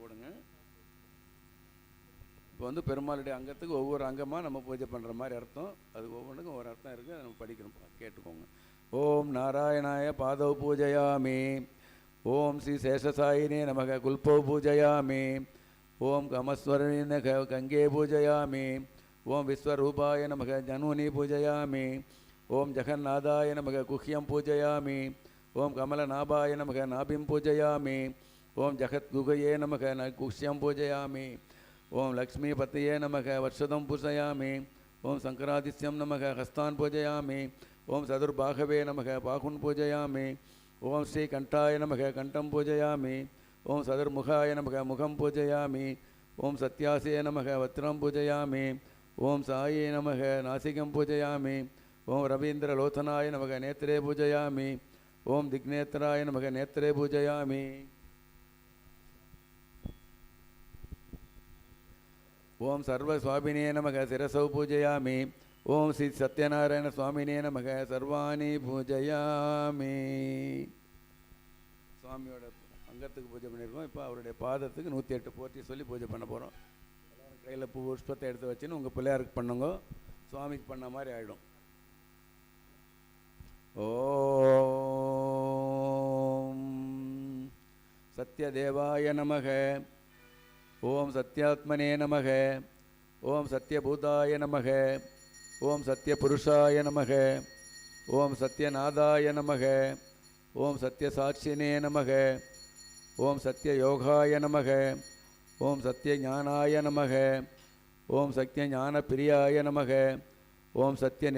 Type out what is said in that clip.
போடுங்க. இப்போ வந்து பெருமாளுடைய அங்கத்துக்கு ஒவ்வொரு அங்கமாக நம்ம பூஜை பண்ணுற மாதிரி அர்த்தம். அது ஒவ்வொன்றுக்கும் ஒரு அர்த்தம் இருக்குது அதை நம்ம படிக்கணும். கேட்டுக்கோங்க. ஓம் நாராயணாய பாதவ பூஜையாமி. ஓம் ஸ்ரீ சேஷசாயினே நமக. குல்போ பூஜையாமி. ஓம் கமஸ்வரணின க- கங்கே பூஜையாமி. ஓம் விஸ்வரூபாய நமக. ஜனூனி பூஜையாமி. ஓம் ஜெகநாதாய நமக. குஹ்யம் பூஜையாமி. ஓம் கமலநாபாய நமக. நாபிம் பூஜையாமி. ஓம் ஜகத்குகையே நமக ந குஹ்யம் பூஜையாமி. ஓம் லக்ஷ்மி பத்தையே நமக வர்ஷதம் பூசையாமி. ஓம் சங்கராதித்யம் நமக ஹஸ்தான் பூஜையாமி. ஓம் சதுர்பாகவே நமக பாகுன் பூஜையாமி. ஓம் ஸ்ரீ கண்டாய நமக கண்டம் பூஜையாமி. ஓம் சதுர்முகாய நமக முகம் பூஜையாமி. ஓம் சத்யாசே நமக வத்திரம் பூஜையாமி. ஓம் சாயே நமக நாசிகம் பூஜையாமி. ஓம் ரவீந்திரலோச்சனாய நமக நேத்திரே பூஜையாமி. ஓம் திக்நேத்ராய நமக நேத்திரே பூஜையாமி. ஓம் சர்வ சுவாமினே நமக சிரசௌ பூஜையாமி. ஓம் ஸ்ரீ சத்யநாராயண சுவாமினே நமக சர்வாணி பூஜையாமி. சுவாமியோட அங்கத்துக்கு பூஜை பண்ணியிருக்கோம். இப்போ அவருடைய பாதத்துக்கு நூற்றி எட்டு போற்றி சொல்லி பூஜை பண்ண போகிறோம் கையில் பூ புஷ்பத்தை எடுத்து வச்சுன்னு உங்கள் பிள்ளையாருக்கு பண்ணுங்க. சுவாமிக்கு பண்ண மாதிரி ஆகிடும் ஓம் சத்யதேவாய நமக. ஓம் சத்யாத்மனே நமக. ஓம் சத்யபூதாய நமக. ஓம் சத்யபுருஷாய நமக. ஓம் சத்யநாதாய நமக. ஓம் சத்யசாட்சினே நமக. ஓம் சத்யயோகாய நமக. ஓம் சத்யஞானாய நமக. ஓம் சத்யஞானப்பிரியாய நமக. ஓம் சத்ய